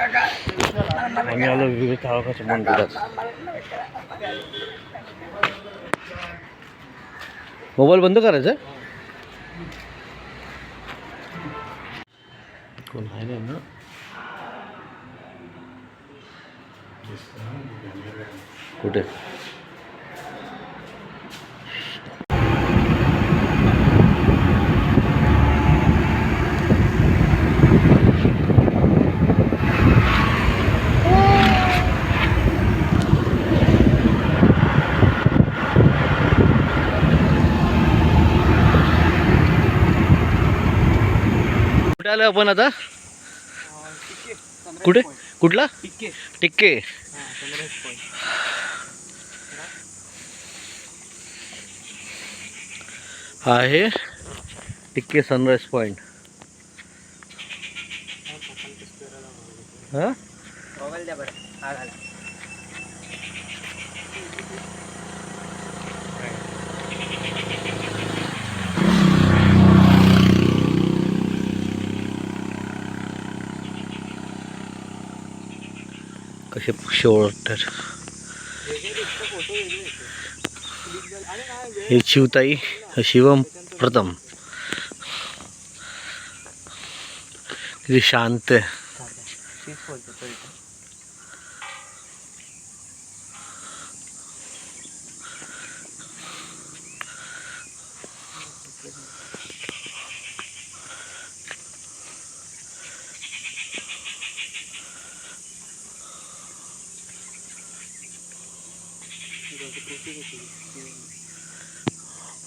आम्ही आलो विवेक ताळकाच्या मंदिरात मोबाईल बंद करायचा आहे? कोण आहे नाही ना कुठे कुठे आलो आपण आता? कुठे? कुठला? टिक्के. हा आहे टिक्के सनराईज पॉइंट हा? कसे पक्षी ओळखतात. हे शिवताई शिवम प्रथम. किती शांत आहे.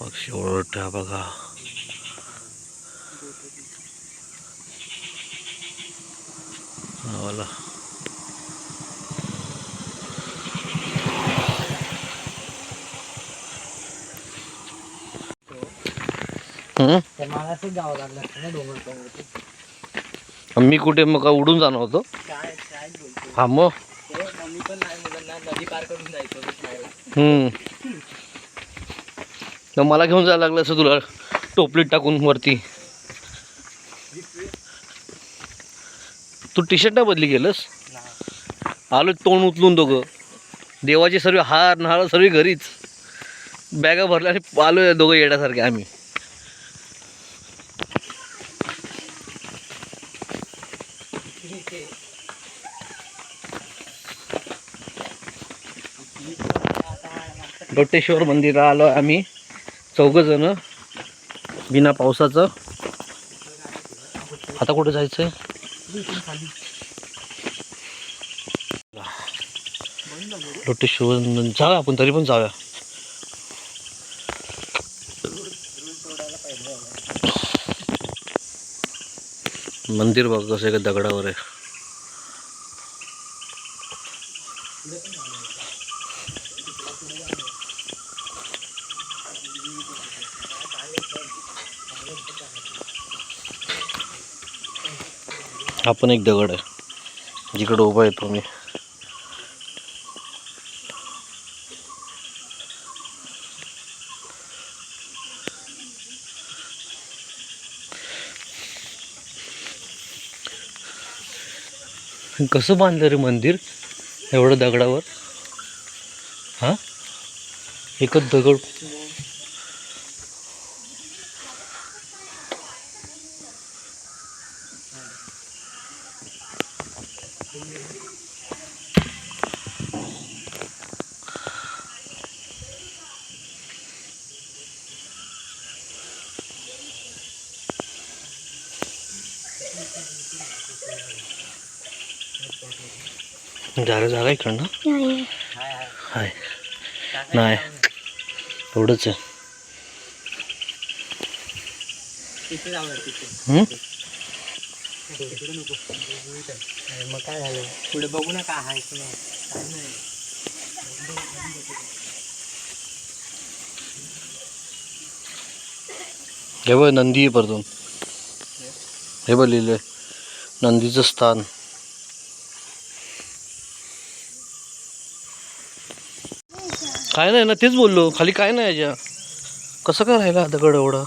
पक्षी ओरडता बघा. हा, वाला हम्म? मी कुठे मग उडून जाणार होतो? हा मग? ते मम्मी पण नाही मुलांना नदी पार करून जायचं फिरायला. हम्म. तर मला घेऊन जायला लागलं असं तुला टोपलीत टाकून वरती. तू टी शर्ट नाही बदली गेलंस. आलो तोंड उचलून दोघं. देवाचे सर्व हार नारळ सर्व घरीच. बॅगा भरल्या आणि आलो दोघं येण्यासारखे आम्ही. लोटेश्वर मंदिराला आलो आम्ही. चौघं जण बिना पावसाचं. आता कुठे जायचंय? आहे खाली. लोटेश्वर जाऊया आपण तरी पण जाऊया. मंदिर बघ कसं आहे का दगडावर आहे. हा पण एक दगड आहे. जिकडं उभा येतो मी कसं बांधलं रे मंदिर? एवढं दगडावर? हां? एकच दगड जागा जागा इकडनं? हाय, हाय. हाय. टाकायचं नाही. एवढंच आहे तिथे जाऊया तिथे हम्म? तिकडे नको अरे मग काय झालं पुढे बघू ना काय आहे की नाही काय हे बघ नंदी आहे परतून. हे बघ लिहिलंय. नंदीचं स्थान. काय नाही ना तेच बोललो. खाली काय नाही याच्या. कसं काय राहिला दगड एवढा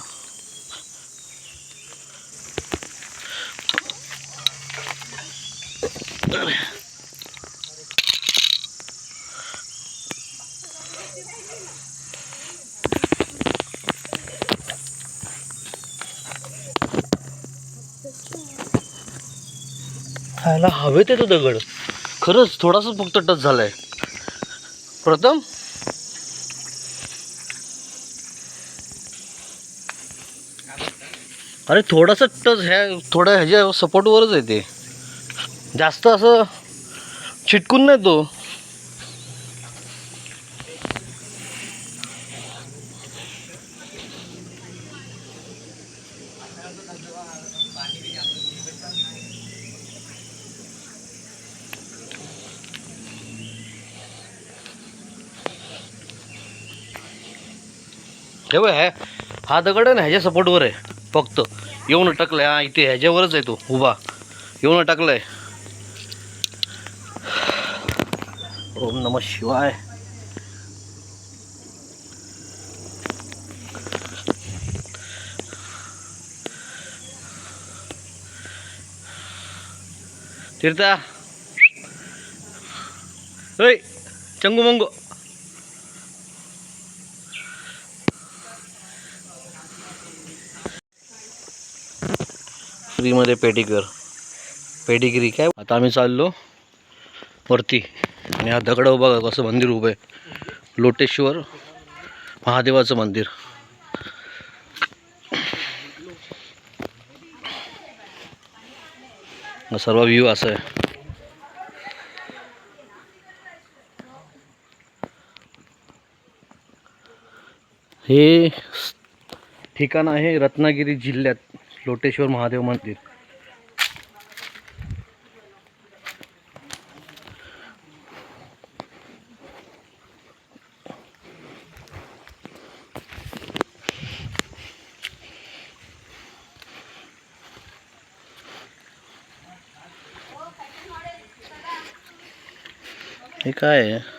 खायला हवेत तो दगड खरंच थोडासा फक्त टच झालाय. प्रथम अरे थोडासा टच ह्या थोड्या ह्याच्या सपोर्टवरच येते जास्त असं छिटकून नाही तो. हे बघ ह्या हा दगड आहे ना ह्याच्या सपोर्टवर आहे फक्त. येऊन अटकलाय हा इथे ह्याच्यावरच आहे तो उभा. येऊन टाकलंय. ओम नम शिवाय. तीर्था. चंगू मंगू फ्रीमध्ये पेडिक्युअर पेडिगिरी काय? आता आम्ही चाललो वरती. आणि हा दगड बघा कसं मंदिर उभं आहे. लोटेश्वर महादेवाचं मंदिर. सर्व व्ह्यू असा आहे. हे ठिकाण आहे रत्नागिरी जिल्ह्यात. लोटेश्वर महादेव मंदिर। हे काय आहे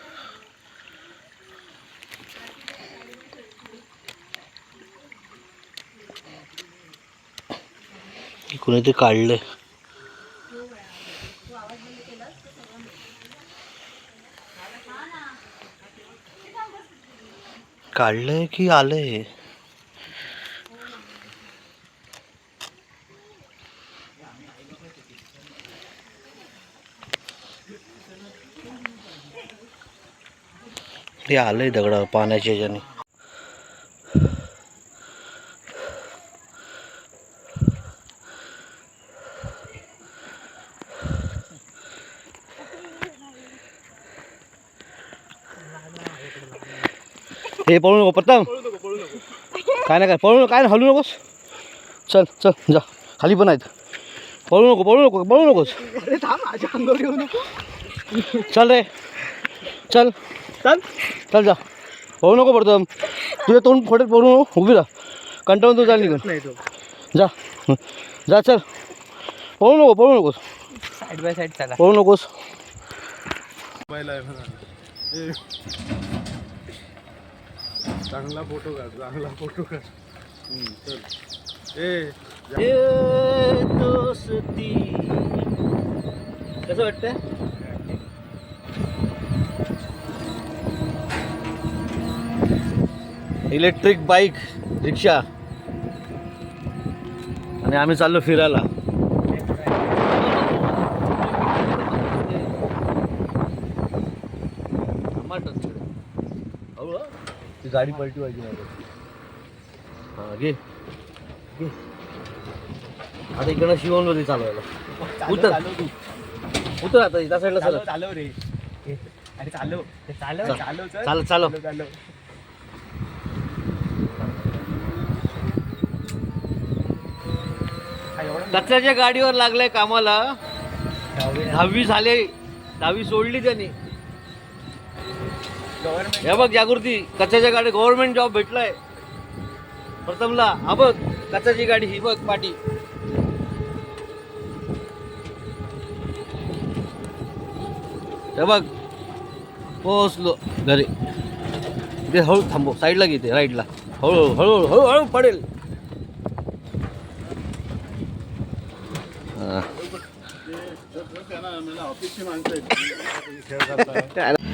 हे ते काढलंय. काढलंय की आलंय? ते आलंय दगडावर पाण्याच्या ह्याच्याने. हे पळू नको प्रथम. काय नाही काय पळू नको काय नाही हलू नकोस. चल चल जा. खाली पण आहेत. पळू नको पळू नको पळू नकोस. चल रे. चल. चल. चल जा. पळू नको प्रथम. तुझ्या तोंड फोटेत पळू नको उभी राहा. कंटाळून तू चाल निघून नाही तो. जा. जा चल. पळू नको पळू नकोस. साईड बाय साईड चला. पळू नकोस. चांगला फोटो काढ चांगला फोटो काढ. चल. ए दोस्ती. कसं वाटतंय? Electric bike rickshaw. आणि आम्ही चाललो फिरायला. ती गाडी पलटी व्हायची नाही हा घे. घे. आता इकडनं शिवणमध्ये चालवायला. उतर. उतर आता त्या साईडला चालव चल. चालव रे. अरे चालव. ते चालव चल. चालव चल. चालव, चालव. कचऱ्याच्या गाडीवर लागलाय कामाला. दहावी झाले. दहावी सोडली त्यांनी. हे बघ जागृती कचऱ्याच्या गाडी गव्हर्नमेंट जॉब भेटलाय. प्रथमला हा बघ कचऱ्याची गाडी ही बघ पाठी हे बघ पोहोचलो घरी. इथे हळू थांबव साईडला घेते राईटला. हळू हळू हळू हळू पडेल. हा.